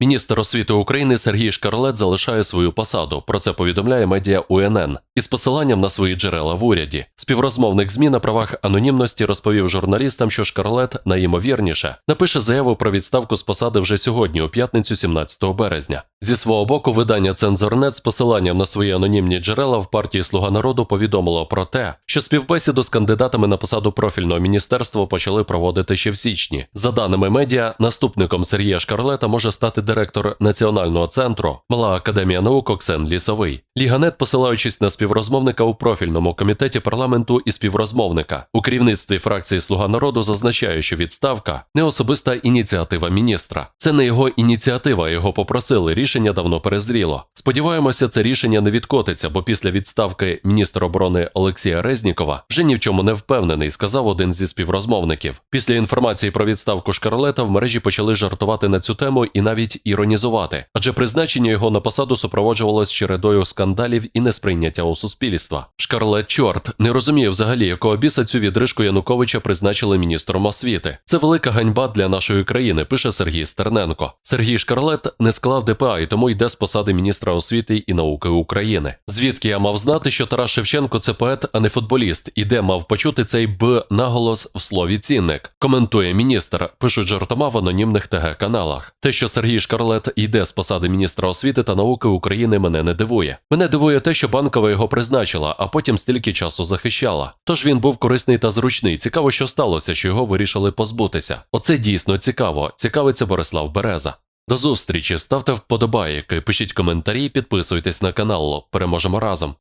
Міністр освіти України Сергій Шкарлет залишає свою посаду. Про це повідомляє медіа УНН із посиланням на свої джерела в уряді. Співрозмовник ЗМІ на правах анонімності розповів журналістам, що Шкарлет найімовірніше напише заяву про відставку з посади вже сьогодні, у п'ятницю, 17 березня. Зі свого боку, видання Цензорнет з посиланням на свої анонімні джерела в партії Слуга народу повідомило про те, що співбесіду з кандидатами на посаду профільного міністерства почали проводити ще в січні. За даними медіа, наступником Сергія Шкарлета може стати директор Національного центру Мала Академія наук Оксен Лісовий. Ліганет, посилаючись на співрозмовника у профільному комітеті парламенту і співрозмовника у керівництві фракції Слуга народу зазначає, що відставка не особиста ініціатива міністра. Це не його ініціатива, його попросили. Рішення давно перезріло. Сподіваємося, це рішення не відкотиться, бо після відставки міністра оборони Олексія Резнікова вже ні в чому не впевнений, сказав один зі співрозмовників. Після інформації про відставку Шкарлета в мережі почали жартувати на цю тему і навіть іронізувати, адже призначення його на посаду супроводжувалось чередою скандалів і несприйняття у суспільства. Шкарлет чорт не розуміє взагалі, якого біса цю відрижку Януковича призначили міністром освіти. Це велика ганьба для нашої країни, пише Сергій Стерненко. Сергій Шкарлет не склав ДПА і тому йде з посади міністра освіти і науки України. Звідки я мав знати, що Тарас Шевченко це поет, а не футболіст, і де мав почути цей б наголос в слові цінник. Коментує міністр, пишуть жартома в анонімних ТГ каналах. Те, що Сергій Шкарлет йде з посади міністра освіти та науки України, мене не дивує. Мене дивує те, що банкова його призначила, а потім стільки часу захищала. Тож він був корисний та зручний. Цікаво, що сталося, що його вирішили позбутися. Оце дійсно цікаво. Цікавиться Борислав Береза. До зустрічі, ставте вподобайки, пишіть коментарі, підписуйтесь на канал. Переможемо разом.